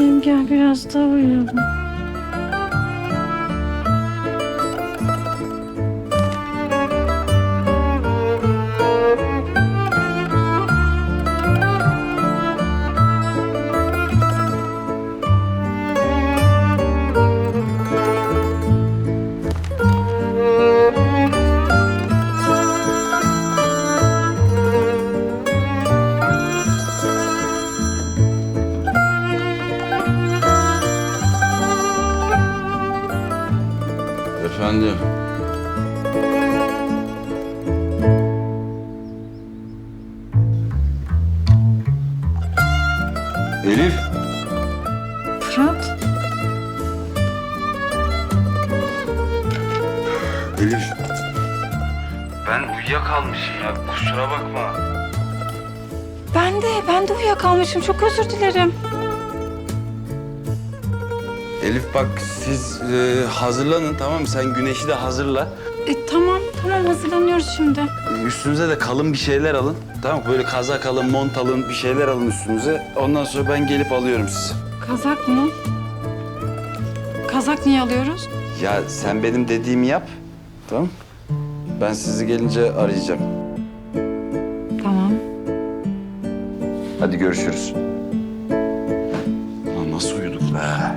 gel biraz daha uyuyalım. Efendim. Elif. Fırat Elif. Ben uyuyakalmışım ya. Kusura bakma. ben de ben de uyuyakalmışım çok özür dilerim. Elif bak siz e, hazırlanın tamam mı? Sen Güneş'i de hazırla. E, tamam tamam hazırlanıyoruz şimdi. E, Üstünüze de kalın bir şeyler alın. Tamam mı? Böyle kazak alın, mont alın, bir şeyler alın üstünüze. Ondan sonra ben gelip alıyorum sizi. Kazak mı? Kazak niye alıyoruz? Ya sen benim dediğimi yap. Tamam Ben sizi gelince arayacağım. Tamam. Hadi görüşürüz. Lan nasıl uyuduk be?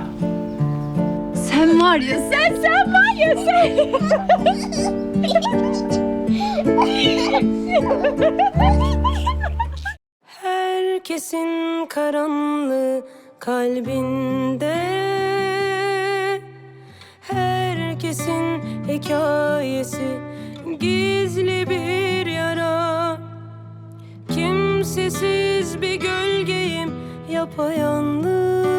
Var ya sen sen var ya sen. Herkesin karanlığı kalbinde. Herkesin hikayesi gizli bir yara. Kimsesiz bir gölgeyim yapayalnız